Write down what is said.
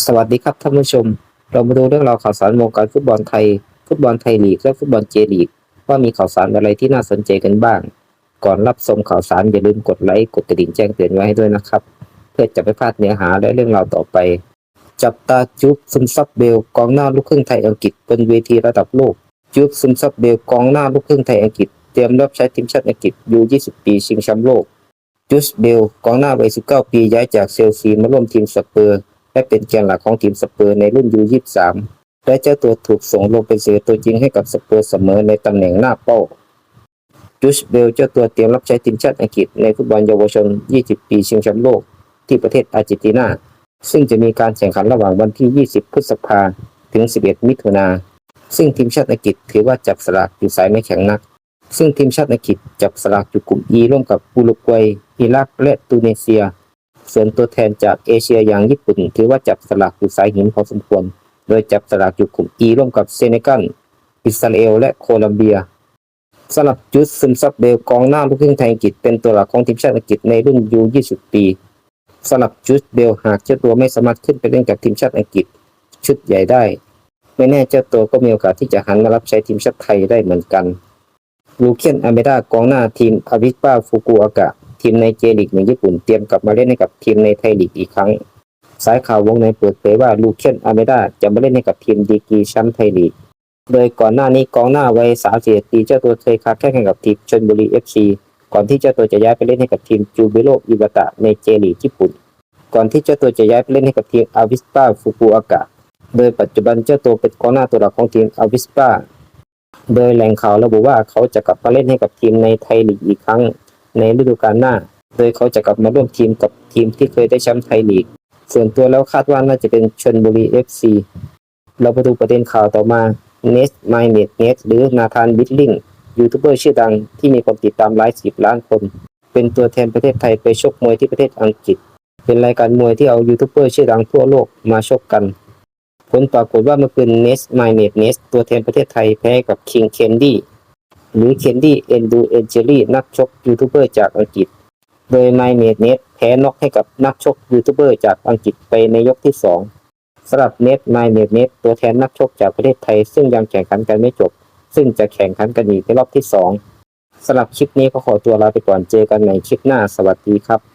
สวัสดีครับท่านผู้ชม เรามาดูเรื่องราวข่าวสารวงการฟุตบอลไทย ฟุตบอลไทยลีกและฟุตบอลเจลีก ว่ามีข่าวสารอะไรที่น่าสนใจกันบ้าง ก่อนรับชมข่าวสารอย่าลืมกดไลค์กดกระดิ่งแจ้งเตือนไว้ให้ด้วยนะครับ เพื่อจะไม่พลาดเนื้อหาและเรื่องราวต่อไป จับตาจุ๊บซึมซับเบลกองหน้าลูกครึ่งไทยอังกฤษบนเวทีระดับโลกจุ๊บซึมซับเบลกองหน้าลูกครึ่งไทยอังกฤษเตรียมรับใช้ทีมชาติอังกฤษยู20 ปีชิงแชมป์โลกจุสเบลกองหน้าวัย19 ปีย้ายจากเชลซีมาร่วมทีมสเปอร์ และเป็นแกนหลักของทีมสเปอร์ในรุ่นยู23และเจ้าตัวถูกส่งลงเป็นเสือตัวจริงให้กับสเปอร์เสมอในตำแหน่งหน้าเป้าจุสเบลเจ้าตัวเตรียมรับใช้ทีมชาติอังกฤษในฟุตบอลเยาวชน 20 ปีชิงแชมป์โลกที่ประเทศอาร์เจนตินา ซึ่งจะมีการแข่งขันระหว่างวันที่ 20 พฤษภาถึง 11 มิถุนา ซึ่งทีมชาติอังกฤษถือว่าจับสลากอยู่สายไม่แข็งนัก ซึ่งทีมชาติอังกฤษจับสลากอยู่กลุ่ม E ร่วมกับอุรุกวัย อิรัก และตูนิเซีย ส่วนตัวแทนจากเอเชียอย่างญี่ปุ่น ถือว่าจับสลากอยู่สายหินพอสมควร โดยจับสลากอยู่กลุ่ม E ร่วมกับเซเนกัลอิสราเอล และโคลัมเบียสำหรับจุดซึมซับเบลกองหน้าลูกครึ่งไทยอังกฤษเป็นตัวหลักของทีมชาติอังกฤษในรุ่นยู20 ปีสำหรับจุดเบลหากเจ้าตัวไม่สามารถขึ้นไปเล่นกับทีมชาติอังกฤษ ชุดใหญ่ได้ ไม่แน่เจ้าตัวก็มีโอกาสที่จะหันมารับใช้ทีมชาติไทยได้เหมือนกันลูเคียนอเมดากองหน้าทีมอาวิสปาฟุกุอากะ ทีมในเจลีกหนึ่งญี่ปุ่นเตรียมกลับมาเล่นให้กับทีมในไทยลีกอีกครั้ง สายข่าววงในเปิดเผยว่าลูเคนอาเมดาจะมาเล่นให้กับทีมดีกีแชมป์ไทยลีก โดยก่อนหน้านี้กองหน้าวัย31ปีเจ้าตัวเคยค้าแข่งกับทีมชลบุรีเอฟซีก่อนที่เจ้าตัวจะย้ายไปเล่นให้กับทีมจูบิโรอิบาตะในเจลีกญี่ปุ่น ก่อนที่เจ้าตัวจะย้ายไปเล่นให้กับทีมอาวิสปาฟุกุอากะโดยปัจจุบันเจ้าตัวเป็นกองหน้าตัวหลักของทีมอาวิสปาโดยแหล่งข่าวระบุว่าเขาจะกลับมาเล่นให้กับทีมในไทยลีกอีกครั้ง ในฤดูกาลหน้า โดยเขาจะกลับมาร่วมทีมกับทีมที่เคยได้แชมป์ไทยลีก ส่วนตัวแล้วคาดว่าน่าจะเป็นชนบุรีเอฟซีเราไปดูประเด็นข่าวต่อมาเนสไมเนตเนสหรือนาธานบิทลิงยูทูบเบอร์ชื่อดังที่มีคนติดตามหลายสิบล้านคน เป็นตัวแทนประเทศไทยไปชกมวยที่ประเทศอังกฤษ เป็นรายการมวยที่เอายูทูบเบอร์ชื่อดังทั่วโลกมาชกกัน ผลปรากฏว่าเมื่อคืนเนสไมเนตเนสตัวแทนประเทศไทยแพ้กับคิงเคนดี้ หรือเคนดี้เอนดูเอนเจลี่นักชกยูทูบเบอร์จากอังกฤษ โดยไมเมดเนสแพ้น็อกให้กับนักชกยูทูบเบอร์จากอังกฤษไปในยกที่สองสำหรับเนสไมเมดเนสตัวแทนนักชกจากประเทศไทย ซึ่งยังแข่งขันกันไม่จบ ซึ่งจะแข่งขันกันอีกในรอบที่สองสำหรับคลิปนี้ก็ขอตัวลาไปก่อนเจอกันในคลิปหน้าสวัสดีครับ